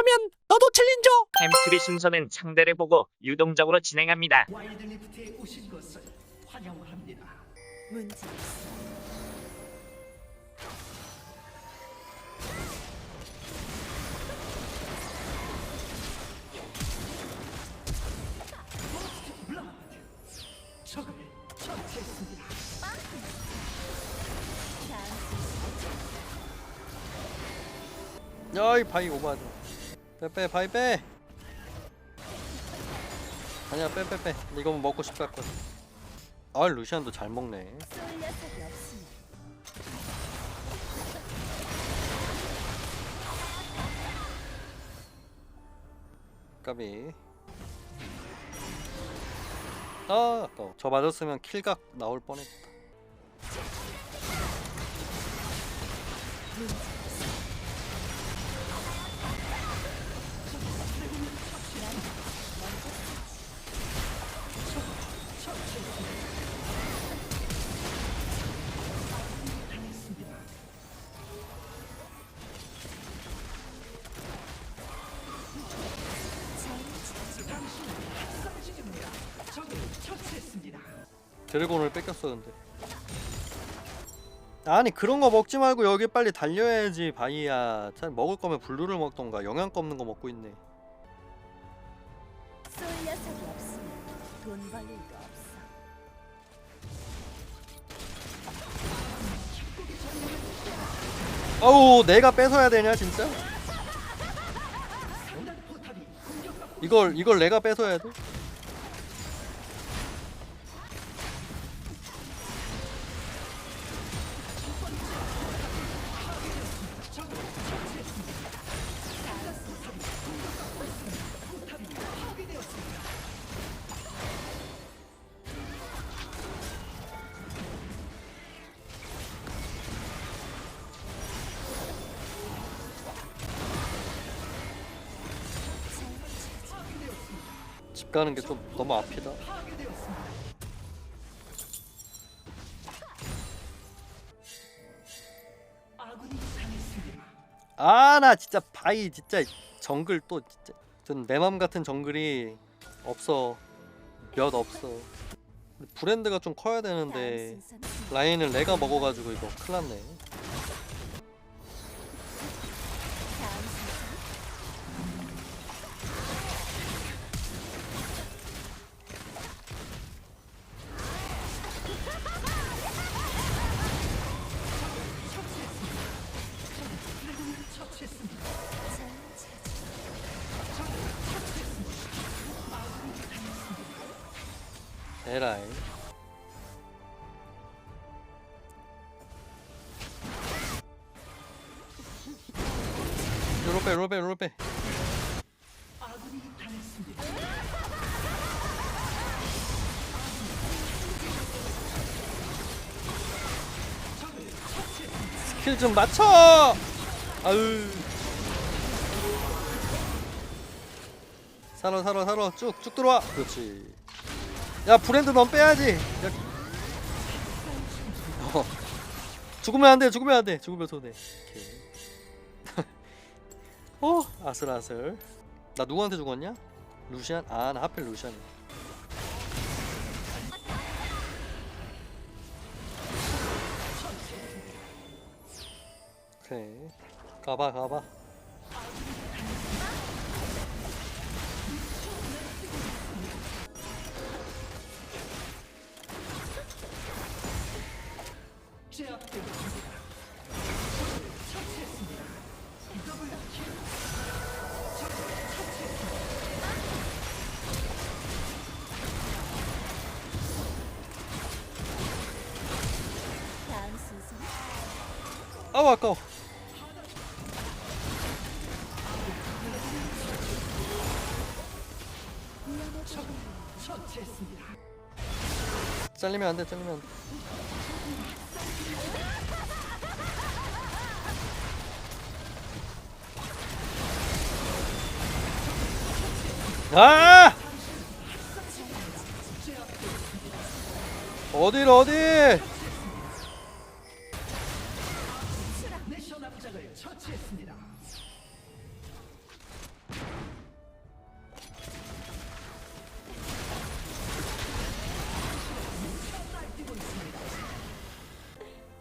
시작하면 너도 챌린저. 햄트리 순서는 상대를 보고 유동적으로 진행합니다. 와일드리프트에 오신 것을 환영합니다. 문제 적을 처치했습니다. 야이 바이 오바드 빼빼 바이 빼. 아니야 빼빼빼. 이거 먹고 싶다 할 거야 아 루시안도 잘 먹네. 까비. 아 아까워. 저 맞았으면 킬각 나올 뻔했다 드래곤을 뺏겼어 근데 아니 그런 거 먹지 말고 여기 빨리 달려야지 바이야 잘 먹을 거면 블루를 먹던가 영양가 없는 거 먹고 있네 쏠 녀석이 없으면 돈 벌 일도 없어. 어우 내가 뺏어야 되냐 진짜? 이걸 이걸 내가 뺏어야 돼? 집 가는 게 좀 너무 앞이다. 아 나 진짜 바이 진짜 정글 또 진짜 전내맘 같은 정글이 없어. 몇 없어. 브랜드가 좀 커야 되는데 라인을 내가 먹어가지고 이거 큰일 났네 에라이. 요로 빼 요로 빼 요로 빼 아군이 당했습니다. 스킬 좀 맞춰! 아유. 살아 살아 살아. 쭉쭉 들어와. 그렇지 야 브랜드 넌 빼야지. 야. 어. 죽으면 안돼 죽으면 안돼. 죽으면 손해. 어? 아슬아슬. 나 누구한테 죽었냐? 루시안? 아 나 하필 루시안 오케이. 가봐 가봐 아우 아까워. 잘리면 안돼 잘리면 안돼 아! 어딜 어디?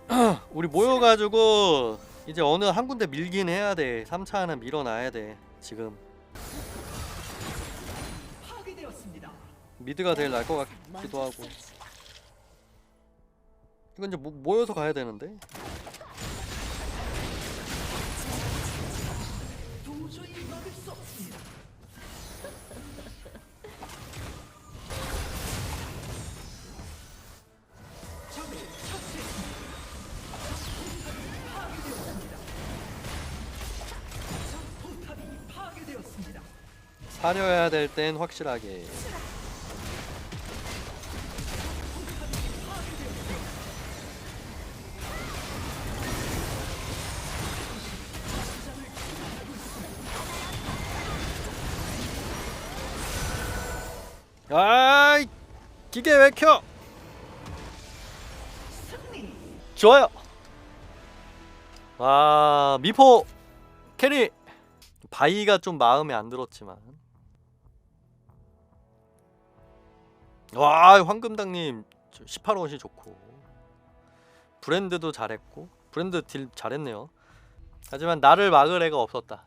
우리 모여가지고 이제 어느 한 군데 밀긴 해야 돼. 3차는 밀어놔야 돼. 지금. 미드가 제일 나을 것 같기도 하고. 이건 이제 모, 모여서 가야 되는데? 도저히 막을 수 없습니 아이 기계 왜 켜? 좋아요. 와 미포 캐리 바이가 좀 마음에 안 들었지만 와 황금당님 18원이 좋고 브랜드도 잘했고 브랜드 딜 잘했네요. 하지만 나를 막을 애가 없었다.